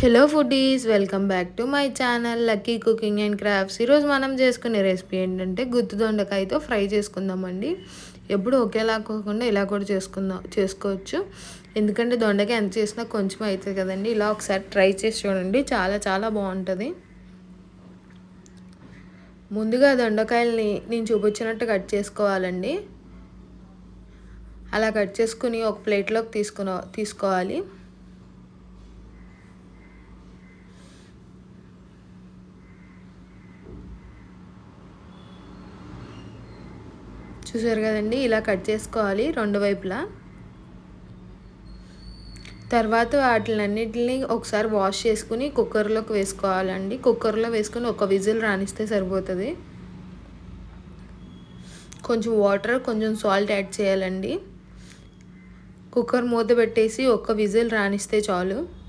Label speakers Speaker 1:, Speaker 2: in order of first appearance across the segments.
Speaker 1: Hello foodies welcome back to my channel lucky cooking and crafts ఈరోజు మనం చేసుకునే recipe ఏంటంటే గుత్తి దొండకాయతో ఫ్రై చేసుకుందామండి. ఎప్పుడు ఒకేలా కాకుండా ఇలా కూడా చేసుకుందాం చేసుకోవచ్చు. ఎందుకంటే దొండకాయ ఎంత చేసినా కొంచెం అవుతుంది కదండి. ఇలా ఒకసారి ట్రై చేసి చూడండి. చాలా చాలా బాగుంటుంది. ముందుగా దొండకాయల్ని నేను చూపించినట్టు కట్ చేసుకోవాలండి. అలా కట్ చేసుకుని ఒక ప్లేట్లోకి తీసుకుని తీసుకోవాలి. చూసారు కదండి ఇలా కట్ చేసుకోవాలి రెండు వైపులా. తర్వాత వాటిలన్నిటిని ఒకసారి వాష్ చేసుకుని కుక్కర్లోకి వేసుకోవాలండి. కుక్కర్లో వేసుకుని ఒక విజిల్ రానిస్తే సరిపోతుంది. కొంచెం వాటర్ కొంచెం సాల్ట్ యాడ్ చేయాలండి. కుక్కర్ మూత పెట్టేసి ఒక విజిల్ రాణిస్తే చాలు.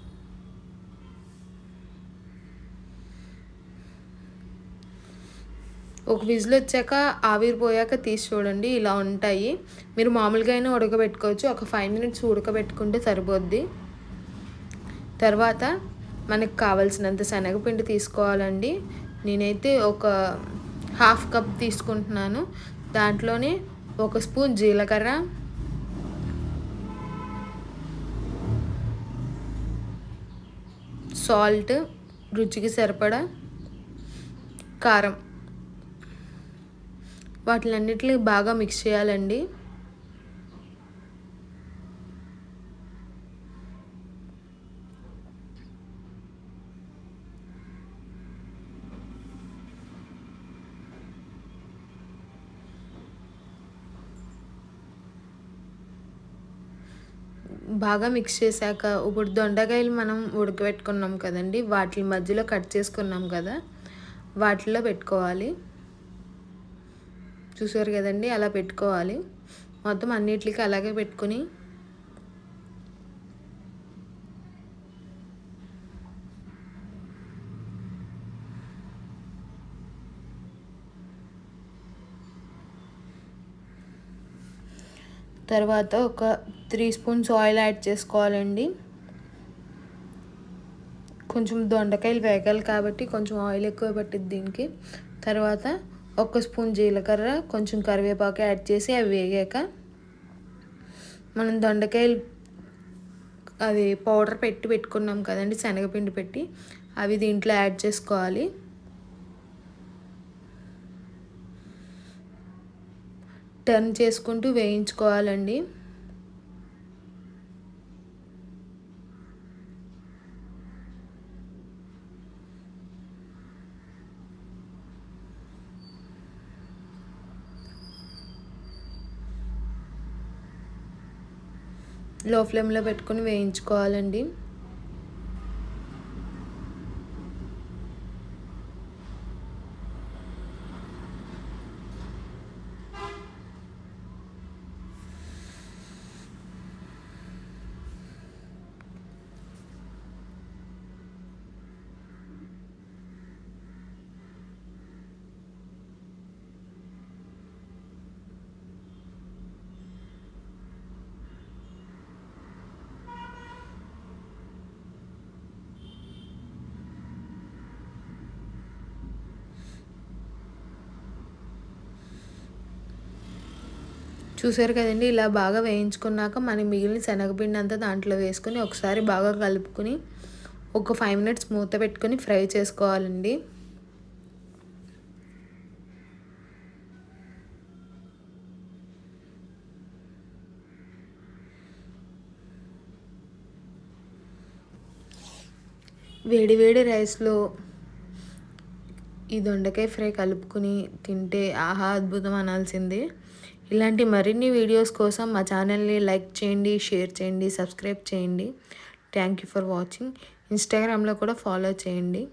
Speaker 1: ఒక విజిల్ వచ్చాక ఆవిరిపోయాక తీసి చూడండి ఇలా ఉంటాయి. మీరు మామూలుగా అయినా ఉడకబెట్టుకోవచ్చు. ఒక ఫైవ్ మినిట్స్ ఉడకబెట్టుకుంటే సరిపోద్ది. తర్వాత మనకు కావాల్సినంత శనగపిండి తీసుకోవాలండి. నేనైతే ఒక హాఫ్ కప్ తీసుకుంటున్నాను. దాంట్లోనే ఒక స్పూన్ జీలకర్ర సాల్ట్ రుచికి సరిపడా కారం. వాటిలన్నిటిని బాగా మిక్స్ చేయాలండి. బాగా మిక్స్ చేశాక ఇప్పుడు దొండకాయలు మనం ఉడకబెట్టుకున్నాం కదండి వాటి మధ్యలో కట్ చేసుకున్నాం కదా వాటిలో పెట్టుకోవాలి. చూసారు కదండి అలా పెట్టుకోవాలి. మొత్తం అన్నిటికీ అలాగే పెట్టుకుని తర్వాత ఒక త్రీ స్పూన్స్ ఆయిల్ యాడ్ చేసుకోవాలండి. కొంచెం దొండకాయలు వేగాలి కాబట్టి కొంచెం ఆయిల్ ఎక్కువ పట్టింది దీనికి. తర్వాత ఒక స్పూన్ జీలకర్ర కొంచెం కరివేపాకు యాడ్ చేసి అవి వేగాక మనం దొండకాయలు అది పౌడర్ పెట్టి పెట్టుకున్నాం కదండి శనగపిండి పెట్టి అవి దీంట్లో యాడ్ చేసుకోవాలి. టర్న్ చేసుకుంటూ వేయించుకోవాలండి. లో ఫ్లేమ్లో పెట్టుకొని వేయించుకోవాలండి. చూసారు కదండి ఇలా బాగా వేయించుకున్నాక మనం మిగిలిన శనగపిండి అంతా దాంట్లో వేసుకొని ఒకసారి బాగా కలుపుకొని ఒక ఫైవ్ మినిట్స్ మూత పెట్టుకొని ఫ్రై చేసుకోవాలండి. వేడివేడి రైస్లో ఈ దొండకాయ ఫ్రై కలుపుకుని తింటే ఆహా అద్భుతం అనాల్సిందే. ఇలాంటి మరిన్ని వీడియోస్ కోసం మా ఛానల్ని లైక్ చేయండి షేర్ చేయండి సబ్స్క్రైబ్ చేయండి. థ్యాంక్ యూ ఫర్ వాచింగ్ ఇన్స్టాగ్రామ్లో కూడా ఫాలో చేయండి.